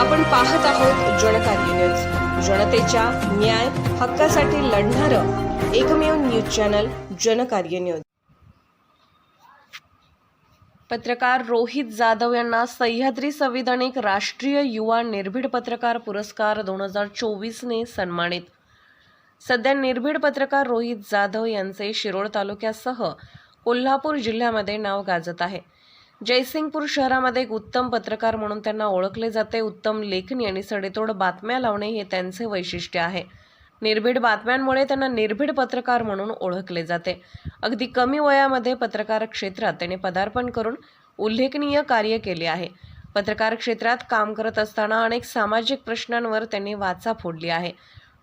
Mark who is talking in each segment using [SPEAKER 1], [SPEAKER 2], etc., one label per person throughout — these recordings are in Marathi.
[SPEAKER 1] आपण पाहत आहोत जनकार्य न्यूज. जनतेच्या न्याय हक्कासाठी लढणारं एकमेव न्यूज चॅनल जनकार्य न्यूज. पत्रकार रोहित जाधव यांना सह्याद्री संविधानिक राष्ट्रीय युवा निर्भीड पत्रकार पुरस्कार दोन हजार चोवीसने सन्मानित. सध्या निर्भीड पत्रकार रोहित जाधव यांचे शिरोळ तालुक्यासह कोल्हापूर जिल्ह्यामध्ये नाव गाजत आहे. जयसिंगपूर शहरामध्ये एक उत्तम पत्रकार म्हणून त्यांना ओळखले जाते. उत्तम लेखणी आणि सडेतोड बातम्या लावणे हे त्यांचे वैशिष्ट्य आहे. निर्भीड बातम्यांमुळे त्यांना निर्भीड पत्रकार म्हणून ओळखले जाते. अगदी कमी वयामध्ये पत्रकार क्षेत्रात त्यांनी पदार्पण करून उल्लेखनीय कार्य केले आहे. पत्रकार क्षेत्रात काम करत असताना अनेक सामाजिक प्रश्नांवर त्यांनी वाचा फोडली आहे.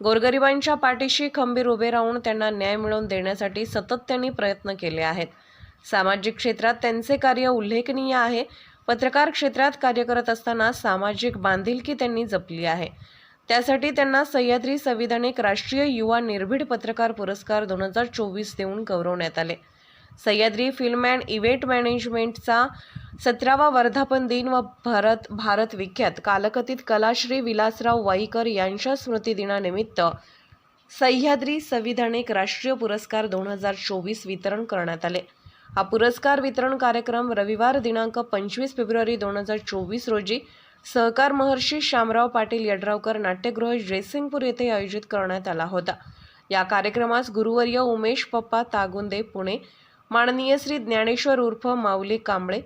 [SPEAKER 1] गोरगरिबांच्या पाठीशी खंबीर उभे राहून त्यांना न्याय मिळवून देण्यासाठी सतत त्यांनी प्रयत्न केले आहेत. सामाजिक क्षेत्रात त्यांचे कार्य उल्लेखनीय आहे. पत्रकार क्षेत्रात कार्य करत असताना सामाजिक बांधिलकी त्यांनी जपली आहे. त्यासाठी त्यांना सह्याद्री संविधानिक राष्ट्रीय युवा निर्भीड पत्रकार पुरस्कार दोन हजार चोवीस देऊन गौरवण्यात आले. सह्याद्री फिल्म अँड इव्हेंट मॅनेजमेंटचा सतरावा वर्धापन दिन व भारत भारत विख्यात कालकथित कलाश्री विलासराव वाईकर यांच्या स्मृतिदिनानिमित्त सह्याद्री संविधानिक राष्ट्रीय पुरस्कार दोन हजार चोवीस वितरण करण्यात आले. हा पुरस्कार वितरण कार्यक्रम रविवार दिनांक पंचवीस फेब्रुवारी दोन हजार चोवीस रोजी सहकार महर्षी शामराव पाटील यड्रावकर नाट्यगृह जयसिंगपूर येथे आयोजित करण्यात आला होता. या कार्यक्रमास गुरुवर्य उमेश पप्पा तागुंदे पुणे माननीय श्री ज्ञानेश्वर उर्फ माऊली कांबळे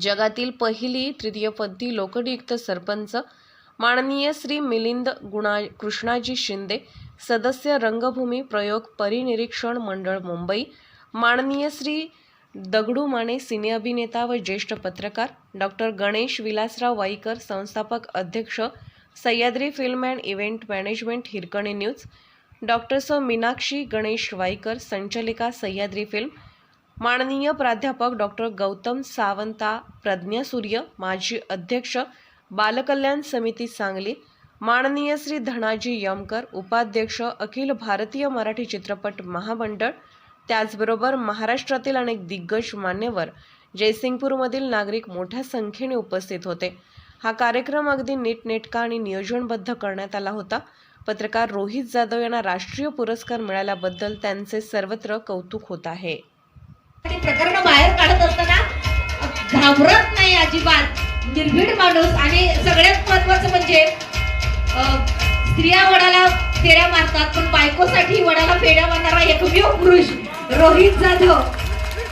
[SPEAKER 1] जगातील पहिली तृतीयपंथी लोकनियुक्त सरपंच माननीय श्री मिलिंद गुणा कृष्णाजी शिंदे सदस्य रंगभूमी प्रयोग परिनिरीक्षण मंडळ मुंबई माननीय श्री दगडू माने सिने अभिनेता व ज्येष्ठ पत्रकार डॉक्टर गणेश विलासराव वाईकर संस्थापक अध्यक्ष Sahyadri film and event management Hirkani news doctor स मीनाक्षी गणेश वाईकर संचालिका सह्याद्री फिल्म माननीय प्राध्यापक डॉक्टर गौतम सावंता प्रज्ञासूर्य माजी अध्यक्ष बालकल्याण समिती सांगली माननीय श्री धनाजी यमकर उपाध्यक्ष अखिल भारतीय मराठी चित्रपट महामंडळ त्याचबरोबर महाराष्ट्रातील अनेक दिग्गज मान्यवर जयसिंगपूरमधील नागरिक मोठ्या संख्येने उपस्थित होते. हा कार्यक्रम अगदी नीटनेटका आणि नियोजनबद्ध करण्यात आला होता. पत्रकार रोहित जाधव यांना राष्ट्रीय पुरस्कार मिळाल्याबद्दल त्यांचे सर्वत्र कौतुक होत आहे.
[SPEAKER 2] प्रकरण बाहेर काढत असताना घाबरत नाही अजिबात. निर्भीड माणूस आणि सगळ्यात महत्वाचं म्हणजे स्त्रिया वडाला फेऱ्या मारतात पण बायकोसाठी वडाला फेऱ्या मारणारा एकमेव पुरुष रोहित जाधव.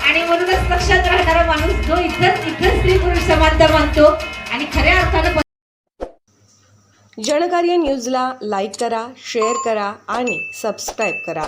[SPEAKER 2] आणि म्हणूनच पक्षात राहणारा माणूस जो इथं इथं स्त्री पुरुष समानता मानतो आणि खऱ्या अर्थानं
[SPEAKER 1] जनकार्य न्यूजला लाईक करा शेअर करा आणि सबस्क्राईब करा.